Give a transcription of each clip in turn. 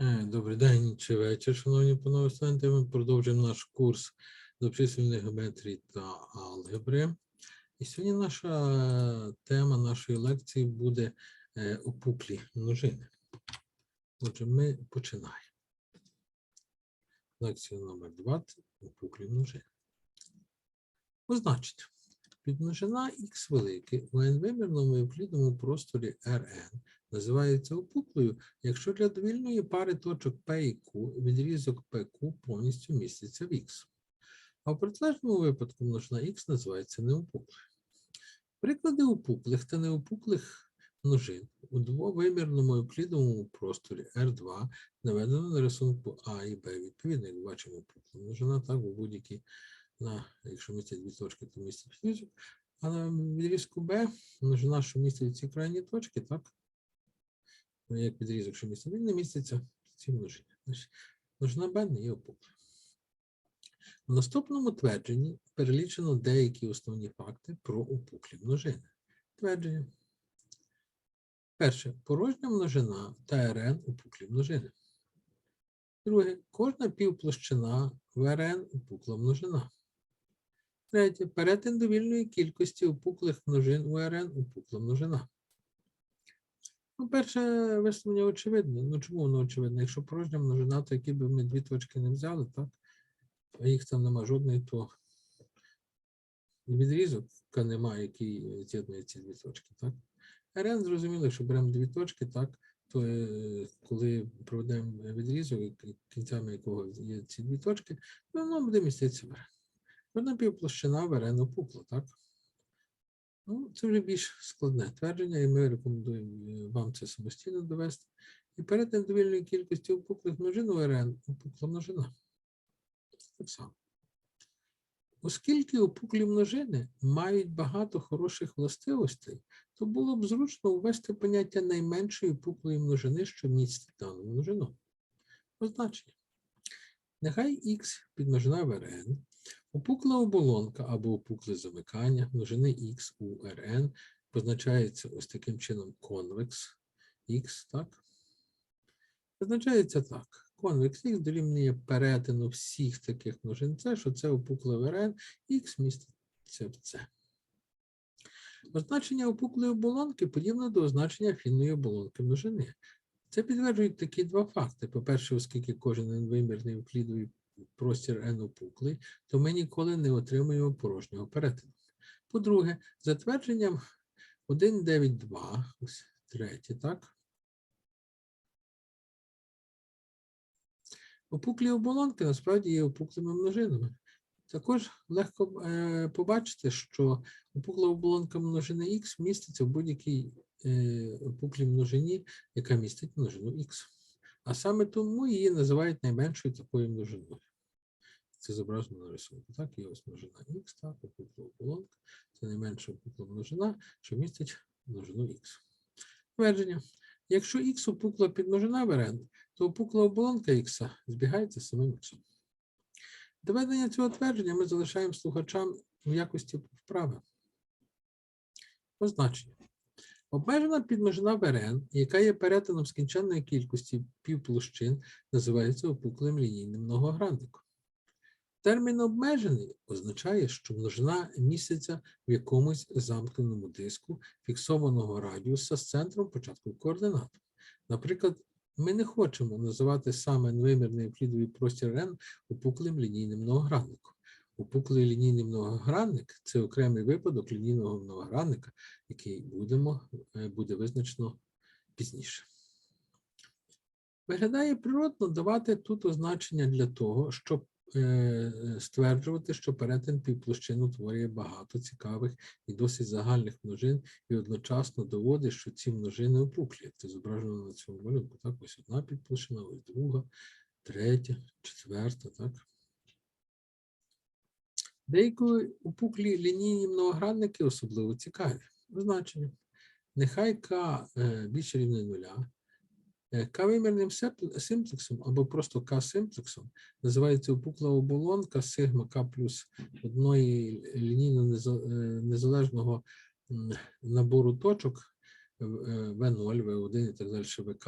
Е, Добрий день чи вечір, шановні панове студенти. Ми продовжуємо наш курс з обчислювальної геометрії та алгебри. І сьогодні наша тема нашої лекції буде е, опуклі множини. Отже, ми починаємо. Лекція номер 20 опуклі множини. Позначити. Підмножина х велике у n-вимірному евклідному просторі Rn називається опуклою, якщо для довільної пари точок P і Q відрізок PQ повністю міститься в X. А в протилежному випадку множина X називається неопуклою. Приклади опуклих та неопуклих множин у двовимірному евклідовому просторі R2 наведено на рисунку А і Б. Відповідно, як бачимо, опукла множина, так, у будь-якій, якщо містять дві точки, то містить відрізок. А на відрізку Б множина, що містить ці крайні точки, так, як відрізок, що містить, він не міститься в цій множині. Множина Б не є опуклою. В наступному твердженні перелічено деякі основні факти про опуклі множини. Твердження. Перше. Порожня множина та РН опуклі множини. Друге. Кожна півплощина в РН опукла множина. Третє. Перетин довільної кількості опуклих множин РН опукла множина. Ну, перше висловлення очевидне. Ну чому воно очевидне? Якщо порожня множина, то які б ми дві точки не взяли, так? А їх там нема жодної, то відрізок немає, який з'єднує ці дві точки, так? РН зрозуміло, якщо беремо дві точки, так, то е, коли проведемо відрізок, кінцями якого є ці дві точки, то воно буде міститися в РН. Одна півплощина в РН опукла, так? Ну, це вже більш складне твердження, і ми рекомендуємо е, вам це самостійно довести. І перетин довільної кількості опуклих множин РН опукла множина. Так само. Оскільки опуклі множини мають багато хороших властивостей, то було б зручно ввести поняття найменшої опуклої множини, що містить дану множину. Позначення. Нехай х підмножина в РН, опукла оболонка або опукле замикання множини х у РН позначається ось таким чином конвекс х, так? Позначається так. Конвекс х дорівнює перетину всіх таких множин С, що це опукле в РН, х міститься в С. Означення опуклої оболонки подібне до означення фінної оболонки множини. Це підтверджують такі два факти. По-перше, оскільки кожен вимірний евклідовий простір n опуклий, то ми ніколи не отримуємо порожнього перетину. По-друге, за твердженням 1.9.2, ось третє, так? Опуклі оболонки насправді є опуклими множинами. Також легко е, побачити, що опукла оболонка множини х міститься в будь-якій е, опуклій множині, яка містить множину х. А саме тому її називають найменшою такою множиною. Це зображено на рисунку. Так, є ось множина х, так, опукла оболонка. Це найменша опукла множина, що містить множину х. Твердження. Якщо х опукла підмножина в РН, то опукла оболонка х збігається з самим х. Доведення цього твердження ми залишаємо слухачам в якості вправи. Позначення. Обмежена підмножина РН, яка є перетином скінченної кількості півплощин, називається опуклим лінійним многогранником. Термін обмежений означає, що множина міститься в якомусь замкненому диску фіксованого радіуса з центром початку координат. Наприклад, ми не хочемо називати саме вимірний евклідовий простір n опуклим лінійним многогранником. Опуклий лінійний многогранник це окремий випадок лінійного многогранника, який будемо, е, буде визначено пізніше. Виглядає природно давати тут означення для того, щоб стверджувати, що перетин півплощин утворює багато цікавих і досить загальних множин, і одночасно доводить, що ці множини опуклі. Це зображено на цьому малюнку. Так, ось одна підплощина, ось друга, третя, четверта, так. Деякі опуклі лінійні многогранники особливо цікаві. Значення. Нехай К е, більше рівне нуля, Е, К-вимірним симплексом або просто К-симплексом називається опукла оболонка сигма К плюс одної лінійно е, незалежного набору точок В0, В1 і так далі ВК,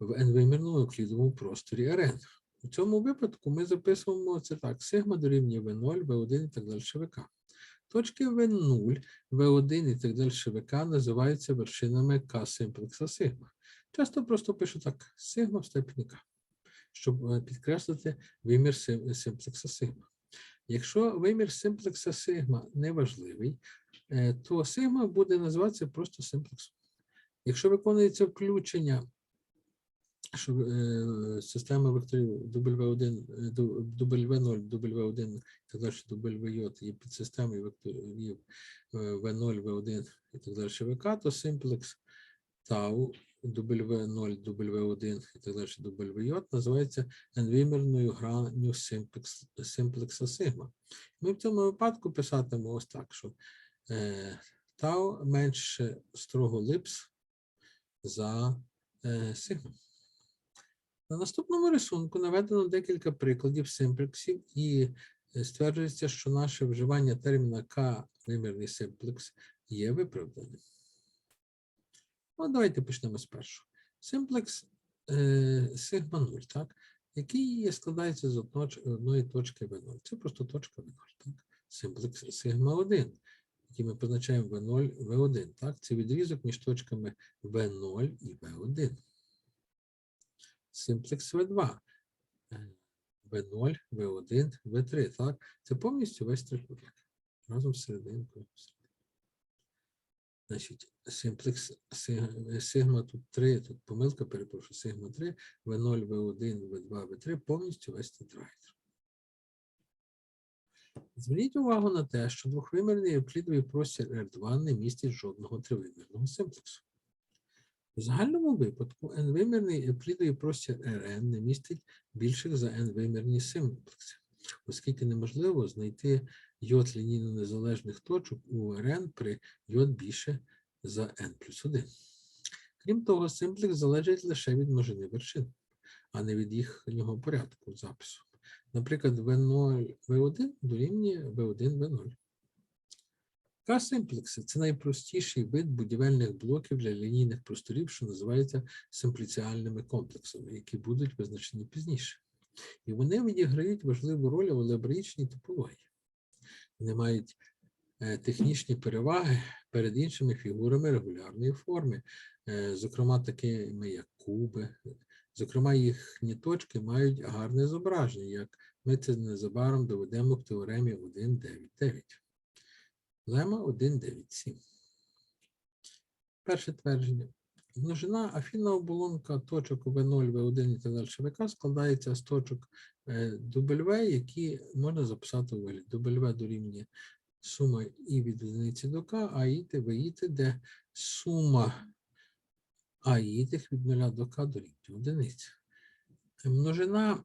в n-вимірному евклідовому просторі Rn. У цьому випадку ми записуємо це так: сигма дорівнює V0, V1 і так далі ВК. Точки V0, V1 і так далі ВК називаються вершинами К-симплекса сигма. Часто просто пишу так: сигма в степені щоб е, підкреслити вимір симплекса сигма. Якщо вимір симплекса сигма неважливий, е, то сигма буде називатися просто симплексом. Якщо виконується включення, що е, система векторів W1, е, W0, W1 і так далі, WJ є підсистемою векторів е, V0, V1 і так далі ВК, то симплекс тау W0, W1 і так далі WJ називається n-вимірною гранню симплекса сигма. Ми в цьому випадку писатимемо ось так, що е, тау менше строго липс за е, сигма. На наступному рисунку наведено декілька прикладів симплексів і е, стверджується, що наше вживання терміна К-вимірний симплекс є виправданим. Ну, давайте почнемо з першого. Симплекс е, сигма 0, так? який складається з одної точки В0. Це просто точка В0. Так? Симплекс сигма 1, який ми позначаємо В0, В1. Так? Це відрізок між точками В0 і В1. Симплекс В2. е, В0, В1, В3. Так? Це повністю весь трикутник. Разом з серединкою. Значить, симплекс сигма тут 3, тут помилка, перепрошую, сигма 3, В0, В1, В2, В3 повністю весь тетраедр. Зверніть увагу на те, що двохвимірний евклідовий простір R2 не містить жодного тривимірного симплексу. У загальному випадку n-вимірний евклідовий простір Rn не містить більших за n-вимірні симплекси, оскільки неможливо знайти йод лінійно незалежних точок у Rn при йод більше за n плюс 1. Крім того, симплекс залежить лише від множини вершин, а не від їхнього порядку запису. Наприклад, V0, V1 дорівнює V1, V0. К-симплекси це найпростіший вид будівельних блоків для лінійних просторів, що називаються симпліціальними комплексами, які будуть визначені пізніше. І вони відіграють важливу роль у алгебраїчній топології. Вони мають е, технічні переваги перед іншими фігурами регулярної форми, е, зокрема такими як куби. Зокрема, їхні точки мають гарне зображення, як ми це незабаром доведемо в теоремі 1.9.9. Лема 1.9.7. Перше твердження. Множина афінна оболонка точок В0, В1 і так далі ВК складається з точок е, W, які можна записати у вигляді. W дорівнює сума і від одиниці до К, а іти, виїти, де сума а їх від 0 до К дорівнює одиниці. Множина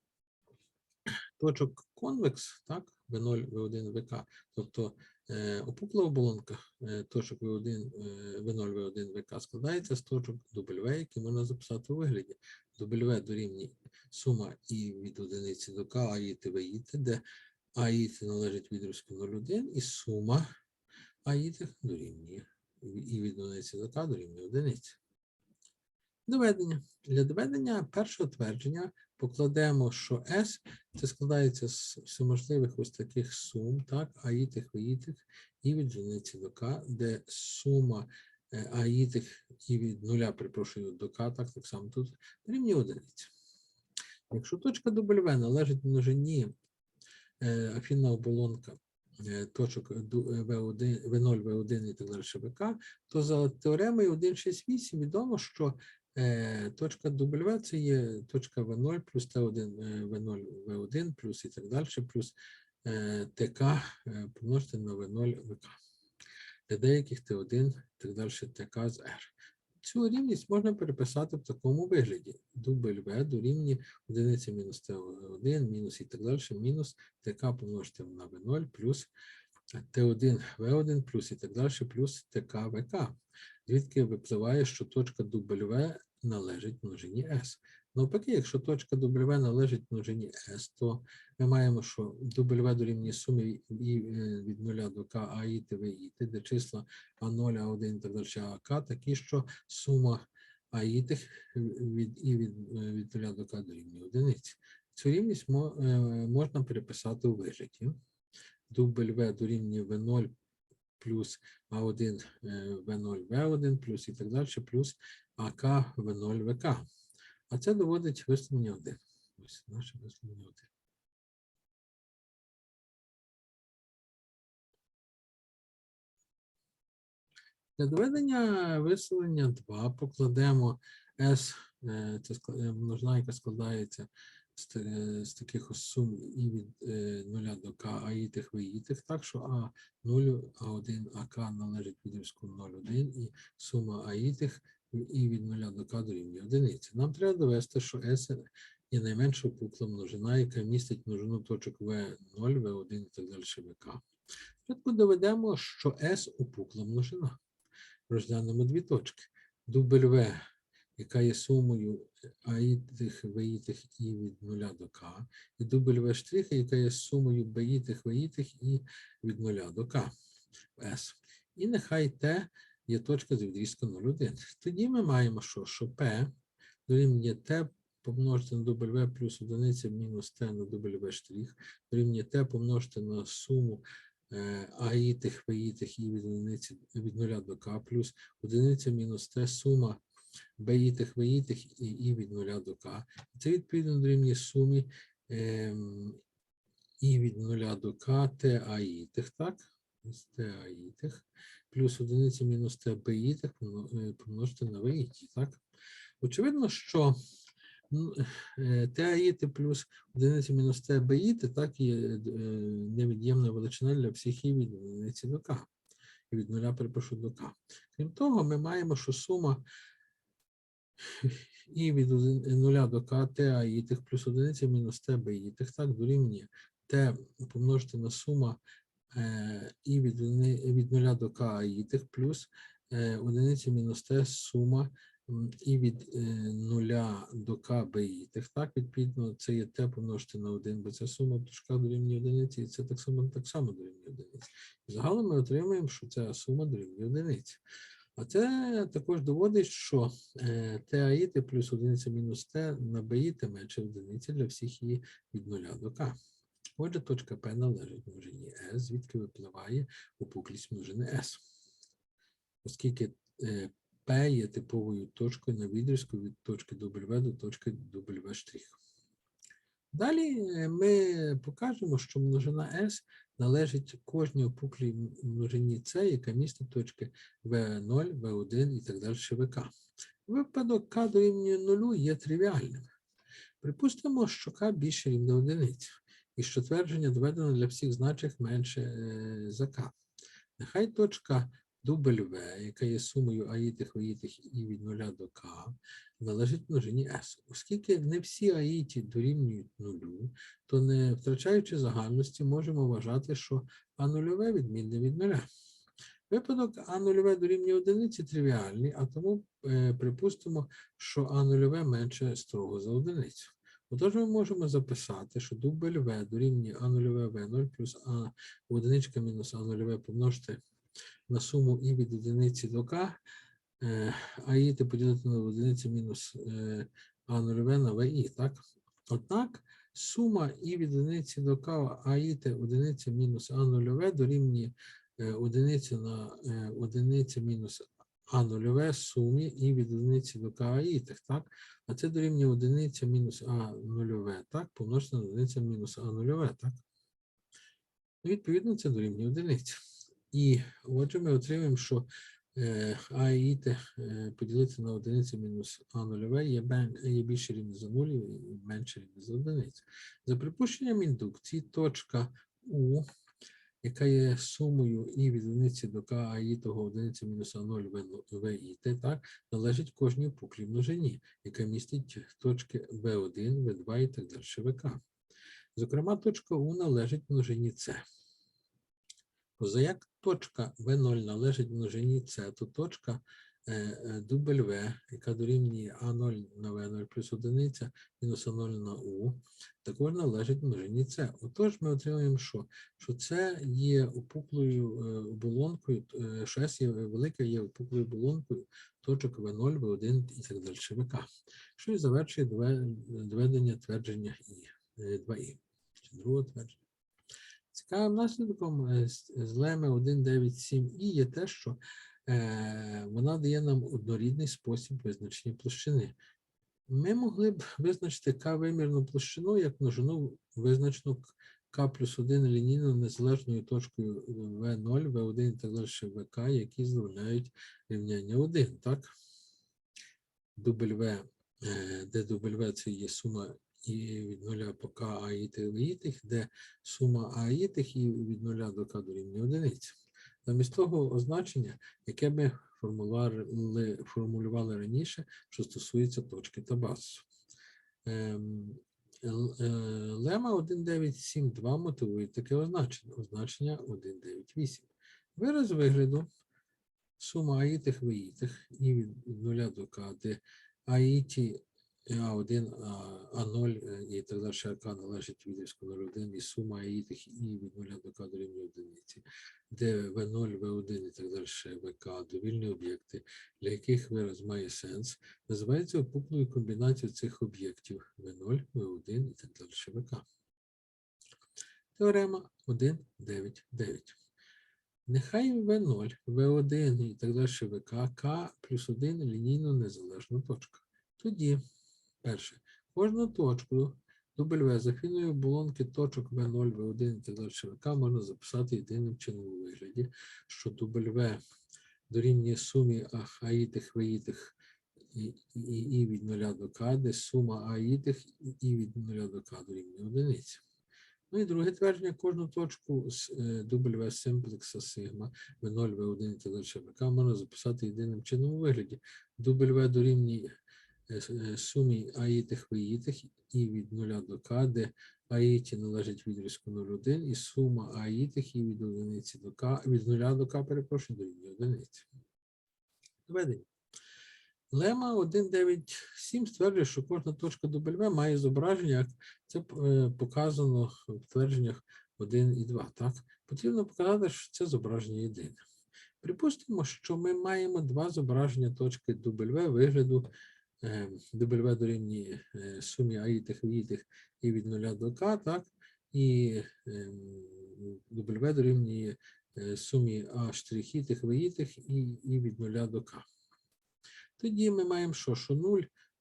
точок конвекс, так, В0, В1, ВК, тобто опукла оболонка е, точок В1, е, В0, В1, ВК складається з точок W, які можна записати у вигляді. W дорівнює сума і від одиниці до К, аїти, їти, виїти, де аїти їти належить відрізку 0,1 і сума аїти їти дорівнює і від одиниці до К дорівнює одиниці. Доведення. Для доведення першого твердження покладемо, що S це складається з всеможливих ось таких сум, так, аїтих, виїтих і від одиниці до К, де сума е, аїтих і від нуля, перепрошую, до К, так, так само тут, рівні одиниці. Якщо точка W належить множині е, афінна оболонка е, точок ду- е, V1, V0, V1 і так далі ВК, то за теоремою 1.6.8 відомо, що точка W це є точка V0 плюс T1 е, V0 V1 плюс і так далі, плюс е, ТК е, помножити на V0 ВК. Для деяких Т1 і так далі ТК з R. Цю рівність можна переписати в такому вигляді. W дорівнює одиниці мінус Т1, мінус і так далі, мінус ТК помножити на V0 плюс Т1 В1 плюс і так далі, плюс ТК ВК звідки випливає, що точка W належить множині S. Навпаки, якщо точка W належить множині S, то ми маємо, що W дорівнює сумі і е, від 0 до К, а і Т, В, і Т, де числа А0, А1 і так далі, АК такі, що сума а і тих від і від, е, від 0 до к дорівнює одиниці. Цю рівність е, можна переписати у вигляді. Дубль В дорівнює В0 плюс А1 е, В0 В1 плюс і так далі, плюс АК В0 ВК. А це доводить висловлення 1. Ось наше висловлення 1. Для доведення висловлення 2 покладемо S, е, це е, множина, яка складається з, е, з таких ось сум і від 0 до К, а і тих і так що А0, А1, АК належить відрізку 0,1 і сума А і від 0 до К дорівнює одиниці. Нам треба довести, що S є найменша опукла множина, яка містить множину точок В0, В1 і так далі ВК. Спочатку доведемо, що S опукла множина. Розглянемо дві точки. Дубль В, яка є сумою аїтих, виїтих і від 0 до К, і В штрих, яка є сумою беїтих, виїтих і від 0 до К. С. І нехай Т є точка з відрізком 0,1. Тоді ми маємо, що, що P дорівнює Т помножити на В плюс одиниця мінус Т на В штрих, дорівнює Т помножити на суму е, аїтих, виїтих і від одиниці від 0 до К плюс одиниця мінус Т сума беїтих, виїтих і, і від 0 до К. Це відповідно дорівнює сумі ем, і від 0 до К Т аїтих, так? Ось Т аїтих плюс одиниця мінус Т беїтих е, помножити на виїті, так? Очевидно, що ну, е, Т аїти плюс одиниця мінус Т беїти, так є е, невід'ємна величина для всіх і від одиниці до К. І від нуля перепишу до К. Крім того, ми маємо, що сума і від 0 до К Т аїтих плюс одиниця мінус Т беїтих, так, дорівнює Т помножити на сума е, і від, від 0 до К аїтих плюс е, одиниця мінус Т сума і від е, 0 до К беїтих. Так, відповідно, це є Т помножити на 1, бо це сума дужка дорівнює одиниці, і це так само, так само дорівнює одиниці. І загалом ми отримуємо, що ця сума дорівнює одиниці. А це також доводить, що е, Т аїти плюс одиниця мінус Т на беїти менше одиниці для всіх її від 0 до К. Отже, точка П належить множині С, звідки випливає опуклість множини С. Оскільки е, П є типовою точкою на відрізку від точки W до точки W'. Далі е, ми покажемо, що множина S належить кожній опуклій множині С, яка містить точки В0, В1 і так далі ВК. Випадок К дорівнює нулю є тривіальним. Припустимо, що К більше рівне одиниці, і що твердження доведено для всіх значень менше е, за К. Нехай точка W, яка є сумою аїтих, виїтих і від 0 до К, належить множині S. Оскільки не всі аїті дорівнюють нулю, то не втрачаючи загальності, можемо вважати, що А нульове відмінне від нуля. Випадок А нульове дорівнює одиниці тривіальний, а тому е, припустимо, що А нульове менше строго за одиницю. Отож ми можемо записати, що дубль В дорівнює А нульове В0 плюс А одиничка мінус А нульове помножити на суму І від одиниці до К, е, а І поділити на одиницю мінус е, А нульове на ВІ, так? Однак сума І від одиниці до К, а І одиниця мінус А нульове дорівнює е, одиниця на одиниця мінус А нульове сумі і від одиниці до К аїтих, так? А це дорівнює одиниця мінус А нульове, так? Помножити на одиниця мінус А нульове, так? Ну, Відповідно, це дорівнює одиниці. І отже, ми отримаємо, що е, А і Т е, поділити на одиницю мінус А нульове є, є більше рівне за нуль і менше рівне за одиницю. За припущенням індукції, точка У, яка є сумою і від одиниці до К, а і того одиниця мінус А0 В і Т, так, належить кожній опуклій множині, яка містить точки В1, В2 і так далі ВК. Зокрема, точка У належить множині С. Поза як точка В0 належить множині С, то точка е, е, В, яка дорівнює А0 на В0 плюс одиниця мінус А0 на У, також належить множині С. Отож, ми отримуємо, що? Що це є опуклою е, оболонкою, е, що є велика є опуклою оболонкою точок В0, В1 і так далі ВК, що і завершує дове- доведення твердження І, е, 2І, чи другого твердження. Цікавим наслідком е, з леми 197 і є те, що е, вона дає нам однорідний спосіб визначення площини. Ми могли б визначити К-вимірну площину як множину визначену к- плюс 1 лінійно незалежною точкою В0, В1 і так далі ВК, які задовольняють рівняння 1, так? W, е, де W це є сума і від 0 по К А і Т де сума А і від 0 до К дорівнює одиниці. Замість того означення, яке ми формулювали, формулювали раніше, що стосується точки та базису. Ем, е, Лема 1972 мотивує таке означення, означення 198. Вираз вигляду сума аїтих виїтих і від 0 до К, де аїті А1, А- А0 е, і так далі АК належить відрізку 0,1 і сума аїтих і від 0 до К дорівнює одиниці, де В0, В1 і так далі ВК довільні об'єкти, для яких вираз має сенс, називається опуклою комбінацією цих об'єктів В0, В1 і так далі ВК. Теорема 1.9.9. Нехай В0, В1 і так далі ВК, К плюс 1 лінійно незалежна точка. Тоді, перше, кожну точку W за фіною оболонки точок В0, В1 і так далі ВК можна записати єдиним чином у вигляді, що W дорівнює сумі аїтих, виїтих і, і, і від 0 до К, де сума аїтих і від 0 до К дорівнює одиниці. Ну і друге твердження, кожну точку з е, W симплекса сигма V0, V1 і так далі ВК можна записати єдиним чином у вигляді. W дорівнює е, е, сумі аїтих виїтих і від 0 до К, де аїті належить відрізку 0,1 і сума аїтих і від одиниці до К, від 0 до К, перепрошую, дорівнює одиниці. Доведення. Лема 1.9.7 стверджує, що кожна точка W має зображення, як це е, показано в твердженнях 1 і 2. Так? Потрібно показати, що це зображення єдине. Припустимо, що ми маємо два зображення точки W вигляду е, W дорівнює е, сумі аїтих віїтих і від 0 до К, так? і W дорівнює е, сумі А виїтих і, і від 0 до К. Тоді ми маємо що? Що 0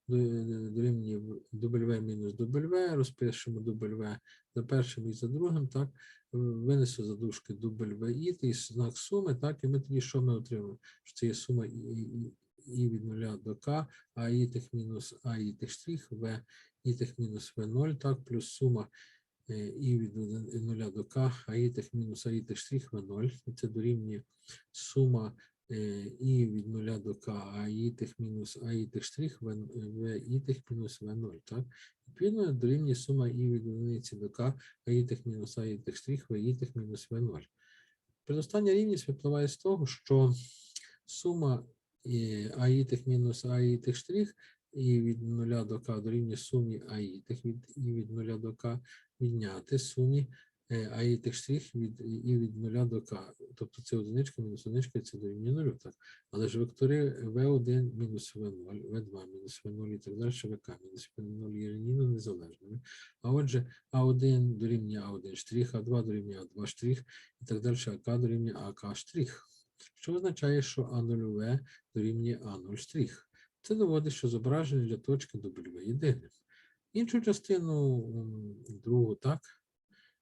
до- дорівнює W мінус W, розпишемо W за першим і за другим, так, винесу за дужки W і знак суми, так, і ми тоді що ми отримаємо? Що це є сума і, і від 0 до К, а і тих мінус А і тих штрих, В і тих мінус В0, так, плюс сума е, і від 0 до К, а і тих мінус А і тих штрих В0, і це дорівнює сума е, і від 0 до К, а і тих мінус а і тих штрих в, в і тих мінус В0, так? Відповідно, дорівнює сума і від одиниці до К, а і тих мінус а і тих штрих в і тих мінус В0. Предостання рівність випливає з того, що сума е, тих мінус а тих штрих і від 0 до К дорівнює сумі а і тих від, і від 0 до К відняти сумі е, а і тих штрих від, і від 0 до К. Тобто це одиничка мінус одиничка, це дорівнює 0, так? Але ж вектори V1 мінус V0, V2 мінус V0 і так далі, ВК мінус V0 є лінійно незалежними. А отже, А1 дорівнює А1 штрих, А2 дорівнює А2 штрих і так далі, АК дорівнює АК штрих. Що означає, що А0В дорівнює А0 штрих. Це доводить, що зображення для точки W єдине. Іншу частину, другу, так,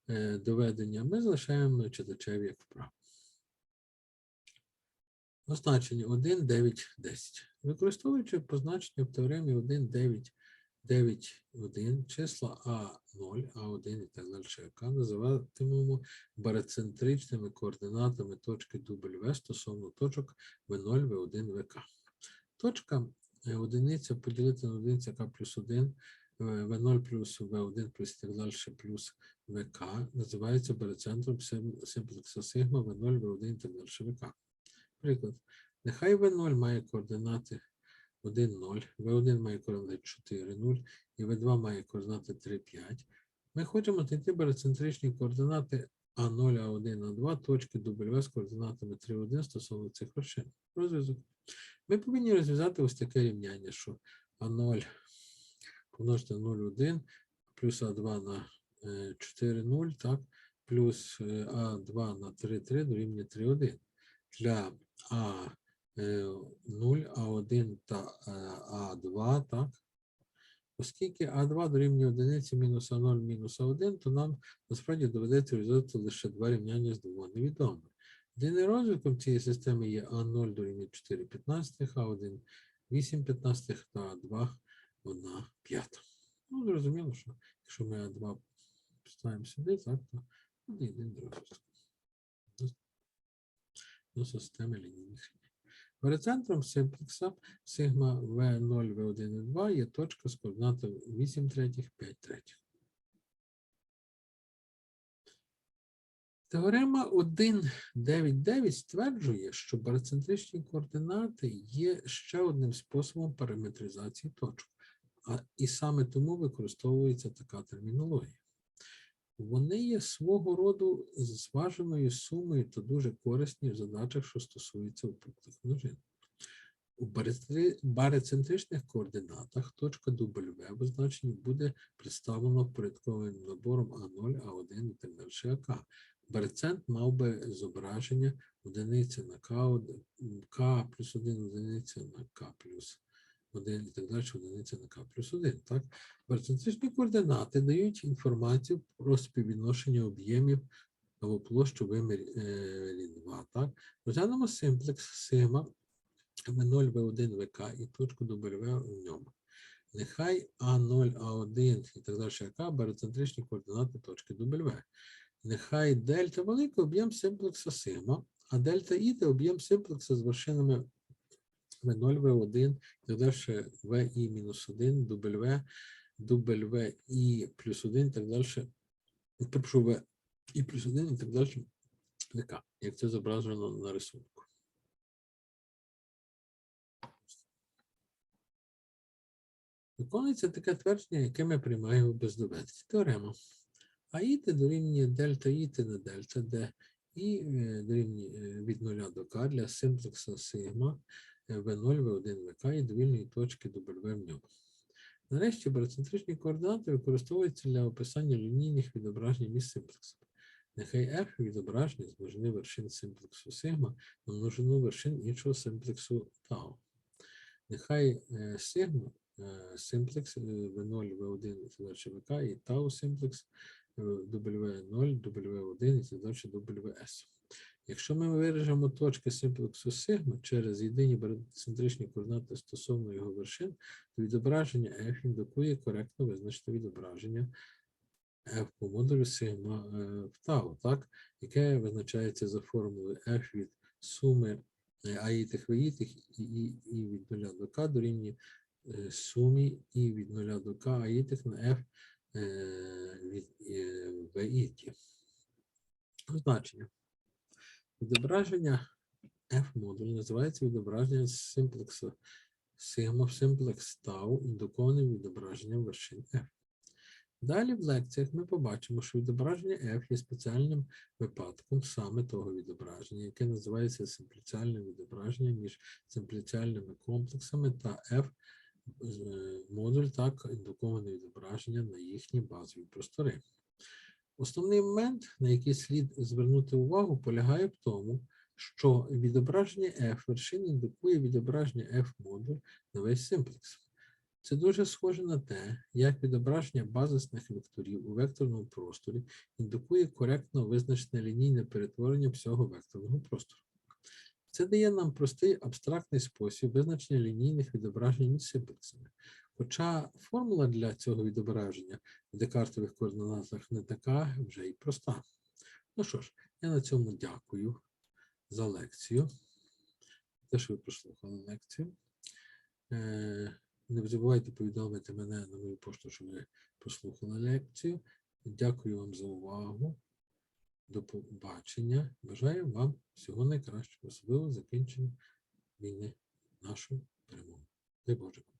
е, доведення ми залишаємо читачеві як вправо. Означення 1, 9, 10. Використовуючи позначення в теоремі 1, 9, 9, 1, числа А0, А1 і так далі, яка називатимемо бароцентричними координатами точки W стосовно точок В0, В1, ВК. Точка е, одиниця поділити на одиниця К плюс 1, е, В0 плюс В1 плюс і так далі плюс ВК називається бароцентром сим- симплекса сигма В0, В1 і так далі ВК. Приклад. Нехай V0 має координати 1, 0, V1 має координати 4, 0 і V2 має координати 3, 5. Ми хочемо знайти бароцентричні координати А0, А1, А2, точки W з координатами 3, 1 стосовно цих вершин. Розв'язок. Ми повинні розв'язати ось таке рівняння, що А0 помножити на 0, 1, плюс А2 на е, 4, 0, так, плюс е, А2 на 3, 3 дорівнює 3, 1. Для А0, А1 та е, А2, так, Оскільки А2 дорівнює одиниці мінус А0 мінус А1, то нам насправді доведеться розв'язати лише два рівняння з двома невідомими. Єдиним розвитком цієї системи є А0 дорівнює 4 15, А1 8 15 та А2 1 п'ята. Ну, зрозуміло, що якщо ми А2 поставимо сюди, так, то буде єдиний розвиток. До системи лінійних. Перецентром симплекса сигма V0, V1 і 2 є точка з координатами 8 третіх, 5 третіх. Теорема 1.9.9 стверджує, що бароцентричні координати є ще одним способом параметризації точок, а і саме тому використовується така термінологія. Вони є свого роду зваженою сумою та дуже корисні в задачах, що стосуються опуклих множин. У барицентричних координатах точка W в означенні буде представлена порядковим набором А0, А1 і так далі АК. Барицент мав би зображення одиниця на К, К плюс 1 одиниця на К плюс 1 і так далі, одиниця на К плюс 1. Так? Бароцентричні координати дають інформацію про співвідношення об'ємів або площу вимірі 2. Так? Розглянемо симплекс сима В0, В1, ВК і точку W в ньому. Нехай А0, А1 і так далі АК бароцентричні координати точки W. Нехай дельта великий об'єм симплекса сима, а дельта І об'єм симплекса з вершинами В0, В1 і так далі ВІ мінус 1, W, W і плюс 1 і так далі. Прошу В і плюс 1 і так далі. ВК, як це зображено на рисунку. Виконується таке твердження, яке ми приймаємо без доведення. Теорема. А іти дорівнює дельта іти на дельта, де і е, дорівнює е, від 0 до К для симплекса сигма V0, V1, ВК і довільної точки W в ньому. Нарешті бароцентричні координати використовуються для описання лінійних відображень між симплексами. Нехай F відображення з множини вершин симплексу сигма на множину вершин іншого симплексу тау. Нехай е, сигма е, симплекс е, V0, V1 і так ВК і тау симплекс е, W0, W1 і так далі WS. Якщо ми виражемо точки симплексу сигма через єдині бароцентричні координати стосовно його вершин, то відображення F індикує коректно визначити відображення F по модулю сигма е, в тау, так, яке визначається за формулою F від суми е, аїтих виїтих і, і, і від 0 до К дорівнює е, сумі і від 0 до К аїтих на F від виїтів. Значення. Відображення F-модулю називається відображення симплексу сигма в симплекс тау індукованим відображенням вершин F. Далі в лекціях ми побачимо, що відображення F є спеціальним випадком саме того відображення, яке називається симпліціальним відображенням між симпліціальними комплексами та F е, модуль так індуковане відображення на їхні базові простори. Основний момент, на який слід звернути увагу, полягає в тому, що відображення F вершин індукує відображення F модуль на весь симплекс. Це дуже схоже на те, як відображення базисних векторів у векторному просторі індукує коректно визначене лінійне перетворення всього векторного простору. Це дає нам простий абстрактний спосіб визначення лінійних відображень між симплексами. Хоча формула для цього відображення в декартових координатах не така вже й проста. Ну що ж, я на цьому дякую за лекцію. Те, що ви прослухали лекцію. Е, Не забувайте повідомити мене на мою пошту, що ви прослухали лекцію. Дякую вам за увагу. До побачення. Бажаю вам всього найкращого, особливо закінчення війни, нашу перемогу. Дай Боже.